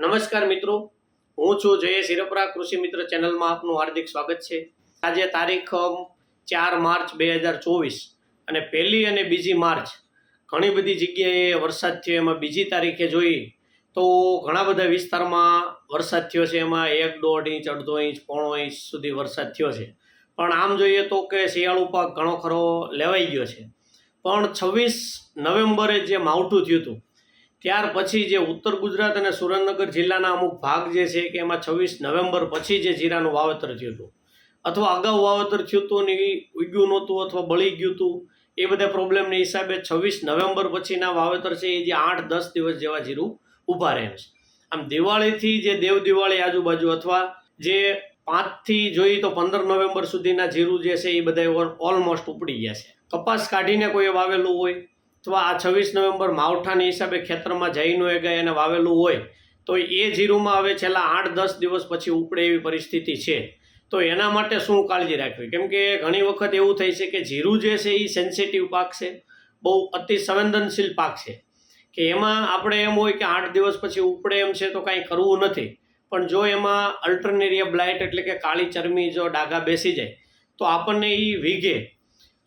નમસ્કાર મિત્રો. હું છું જય શિરપરા કૃષિ મિત્ર ચેનલમાં આપનું હાર્દિક સ્વાગત છે. આજે તારીખ ચાર માર્ચ બે હજાર ચોવીસ અને પહેલી અને બીજી માર્ચ ઘણી બધી જગ્યાએ વરસાદ થયો. એમાં બીજી તારીખે જોઈએ તો ઘણા બધા વિસ્તારમાં વરસાદ થયો છે. એમાં એક દોઢ ઇંચ, અડધો ઇંચ, પોણો ઇંચ સુધી વરસાદ થયો છે. પણ આમ જોઈએ તો કે શિયાળુ પાક ઘણો ખરો લેવાઈ ગયો છે. પણ છવ્વીસ નવેમ્બરે જે માવઠું થયું હતું ત્યાર પછી જે ઉત્તર ગુજરાત અને સુરેન્દ્રનગર જિલ્લાના અમુક ભાગ જે છે કે એમાં છવ્વીસ નવેમ્બર પછી જે જીરાનું વાવેતર થયું હતું. અથવા અગાઉ વાવેતર થયું હતું ને ઉગ્યું નહોતું અથવા બળી ગયું હતું. એ બધા પ્રોબ્લેમને હિસાબે છવ્વીસ નવેમ્બર પછીના વાવેતર છે એ જે આઠ દસ દિવસ જેવા જીરું ઊભા રહે છે. આમ દિવાળીથી જે દેવ દિવાળી આજુબાજુ અથવા જે પાંચથી જોઈએ તો પંદર નવેમ્બર સુધીના જીરું જે છે એ બધા ઓલમોસ્ટ ઉપડી ગયા છે. કપાસ કાઢીને કોઈએ વાવેલું હોય અથવા આ છવ્વીસ નવેમ્બર માવઠાની હિસાબે ખેતરમાં જઈને એ એને વાવેલું હોય, તો એ જીરુમાં હવે છેલ્લા આઠ દસ દિવસ પછી ઉપડે એવી પરિસ્થિતિ છે. તો એના માટે શું કાળજી રાખવી? કેમ કે ઘણી વખત એવું થાય છે કે જીરું જે છે એ સેન્સિટિવ પાક છે, બહુ અતિ સંવેદનશીલ પાક છે. કે એમાં આપણે એમ હોય કે આઠ દિવસ પછી ઉપડે એમ છે તો કાંઈ કરવું નથી. પણ જો એમાં અલ્ટરનેરિયા બ્લાઇટ એટલે કે કાળી ચરમી જો ડાઘા બેસી જાય, તો આપણને એ વીઘે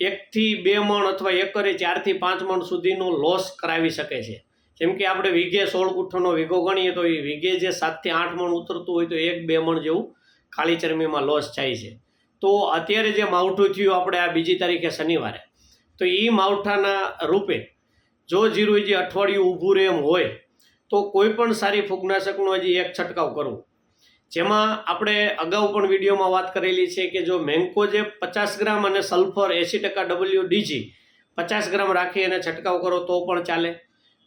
એકથી બે મણ અથવા એકરે ચારથી પાંચ મણ સુધીનો લોસ કરાવી શકે છે. જેમ કે આપણે વીઘે સોળ ગુઠ્ઠોનો વીઘો ગણીએ તો એ વીઘે જે સાતથી આઠ મણ ઉતરતું હોય તો એક બે મણ જેવું ખાલી ચરમીમાં લોસ થાય છે. તો અત્યારે જે માવઠું થયું આપણે આ બીજી તારીખે શનિવારે, તો એ માવઠાના રૂપે જો જીરું જે અઠવાડિયું ઊભું રહે એમ હોય, તો કોઈ પણ સારી ફૂગનાશકનો હજી એક છંટકાવ કરવો. જેમાં આપણે અગાઉ પણ વિડીયોમાં વાત કરેલી છે કે જો મેન્કોજેબ પચાસ ગ્રામ અને સલ્ફર એંસી ટકા ડબલ્યુ ડીજી પચાસ ગ્રામ રાખી અને છંટકાવ કરો તો પણ ચાલે.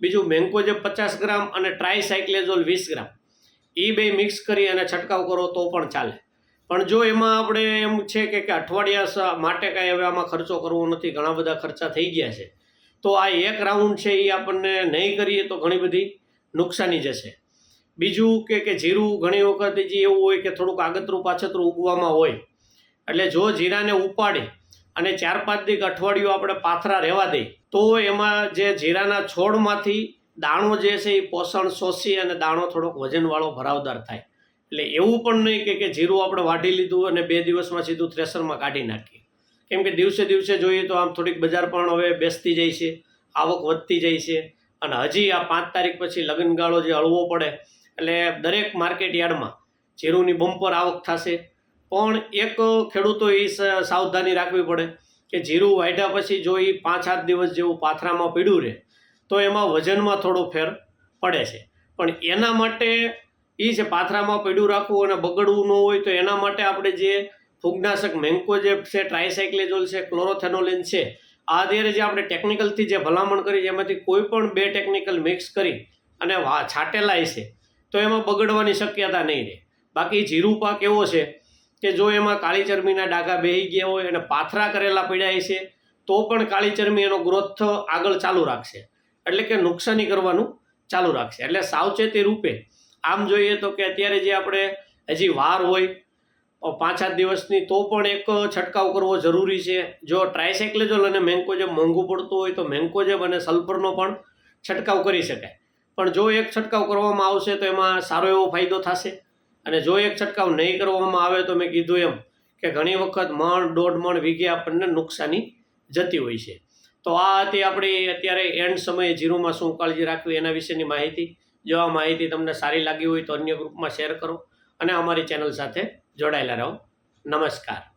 બીજું મેન્કોજેબ પચાસ ગ્રામ અને ટ્રાયસાયક્લેઝોલ વીસ ગ્રામ, એ બે મિક્સ કરી અને છંટકાવ કરો તો પણ ચાલે. પણ જો એમાં આપણે એમ છે કે કે અઠવાડિયા માટે કાંઈ હવે આમાં ખર્ચો કરવો નથી, ઘણા બધા ખર્ચા થઈ ગયા છે. તો આ એક રાઉન્ડ છે એ આપણને નહીં કરીએ તો ઘણી બધી નુકસાની જશે. બીજું કે કે જીરું ઘણી વખત જે એવું હોય કે થોડુંક આગતરું પાછતરું ઉગવામાં હોય. એટલે જો જીરાને ઉપાડે અને ચાર પાંચ દીક અઠવાડિયું આપણે પાથરા રહેવા દઈએ તો એમાં જે જીરાના છોડમાંથી દાણો જે છે એ પોષણ શોષી અને દાણો થોડોક વજનવાળો ભરાવદાર થાય. એટલે એવું પણ નહીં કે કે જીરું આપણે વાઢી લીધું અને બે દિવસમાં સીધું થ્રેસરમાં કાઢી નાખીએ. કેમ કે દિવસે દિવસે જોઈએ તો આમ થોડીક બજાર પણ હવે બેસતી જાય છે, આવક વધતી જાય છે. અને હજી આ પાંચ તારીખ પછી લગ્નગાળો જે હળવો પડે એટલે દરેક માર્કેટ યાર્ડમાં જીરુંની બમ્પર આવક થશે. પણ એક ખેડૂતો એ સાવધાની રાખવી પડે કે જીરું વાઢ્યા પછી જો એ પાંચ આઠ દિવસ જેવું પાથરામાં પીડ્યું રહે, તો એમાં વજનમાં થોડો ફેર પડે છે. પણ એના માટે એ છે પાથરામાં પીડ્યું રાખવું અને બગડવું ન હોય, તો એના માટે આપણે જે ફૂગનાશક મેન્કોજેપ છે, ટ્રાયસાયક્લેજોલ છે, ક્લોરોથેનોલિન છે, આ અત્યારે જે આપણે ટેકનિકલથી જે ભલામણ કરી એમાંથી કોઈ પણ બે ટેકનિકલ મિક્સ કરી અને વા, છાંટેલા છે તો એમાં બગડવાની શક્યતા નહીં રહે. બાકી જીરું પાક એવો છે કે જો એમાં કાળી ચરમીના ડાઘા બેહી ગયા હોય અને પાથરા કરેલા પડ્યા છે તો પણ કાળી ચરમી એનો ગ્રોથ આગળ ચાલુ રાખશે. એટલે કે નુકસાની કરવાનું ચાલુ રાખશે. એટલે સાવચેતી રૂપે આમ જોઈએ તો કે અત્યારે જે આપણે હજી વાર હોય પાંચ સાત દિવસની, તો પણ એક છંટકાવ કરવો જરૂરી છે. જો ટ્રાયસાઇક્લેઝોલ અને મેન્કોજેબ મોંઘું પડતું હોય તો મેન્કોજેબ અને સલ્ફરનો પણ છંટકાવ કરી શકાય. પણ જો એક છંટકાવ કરવામાં આવશે તો એમાં સારો એવો ફાયદો થશે. અને જો એક છંટકાવ નહીં કરવામાં આવે તો મેં કીધું એમ કે ઘણી વખત મણ, દોઢ મણ વીઘે આપણને નુકસાની જતી હોય છે. તો આ હતી આપણી અત્યારે એન્ડ સમયે જીરોમાં શું કાળજી રાખવી એના વિશેની માહિતી. જો આ માહિતી તમને સારી લાગી હોય તો અન્ય ગ્રુપમાં શેર કરો અને અમારી ચેનલ સાથે જોડાયેલા રહો. નમસ્કાર.